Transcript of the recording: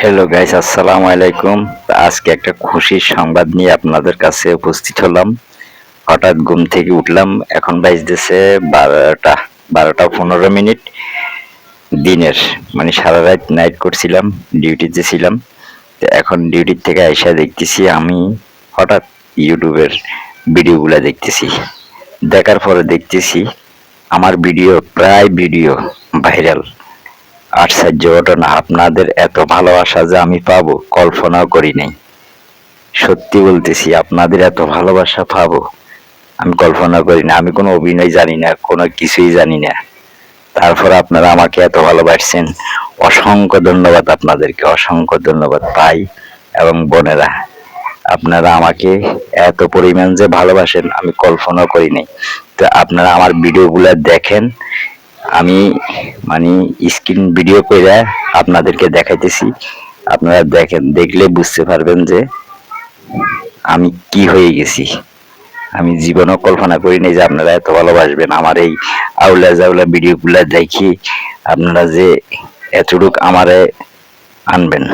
Hello guys আসসালামু আলাইকুম। আজকে একটা খুশির সংবাদ নিয়ে আপনাদের কাছে উপস্থিত হলাম। হঠাৎ ঘুম থেকে উঠলাম। এখন বাজতেছে বারোটা বারোটা পনেরো মিনিট। দিনের মানে সারা রাত নাইট করছিলাম ডিউটিতে ছিলাম। তো এখন ডিউটির থেকে আইসা দেখতেছি আমি হঠাৎ ইউটিউবের ভিডিওগুলো দেখতেছি। দেখার পরে দেখতেছি আমার ভিডিও প্রায় ভিডিও ভাইরাল। আশ্চর্য ঘটনা, আপনাদের এত ভালোবাসা যে আমি পাবো, কল্পনাও করি নাই। সত্যি বলতেছি, আপনাদের এত ভালোবাসা পাবো, আমি কল্পনা করি না, আমি কোনো অভিনয় জানি না, কোনো কিছুই জানি না। তারপর আপনারা আমাকে এত ভালোবাসছেন, অসংখ্য ধন্যবাদ আপনাদেরকে, অসংখ্য ধন্যবাদ ভাই এবং বোনেরা। আপনারা আমাকে এত পরিমাণ যে ভালোবাসেন, আমি কল্পনা করি নাই। তো আপনারা আমার ভিডিওগুলো দেখেন আমি মানে স্ক্রিন ভিডিও করে আপনাদেরকে দেখাইতেছি। আপনারা দেখেন, দেখলে বুঝতে পারবেন যে আমি কি হয়ে গেছি। আমি জীবনও কল্পনা করিনি যে আপনারা এত ভালোবাসবেন। আমার এই আউলা জাউলা ভিডিওগুলো দেখি আপনারা যে এতটুক আমারে আনবেন।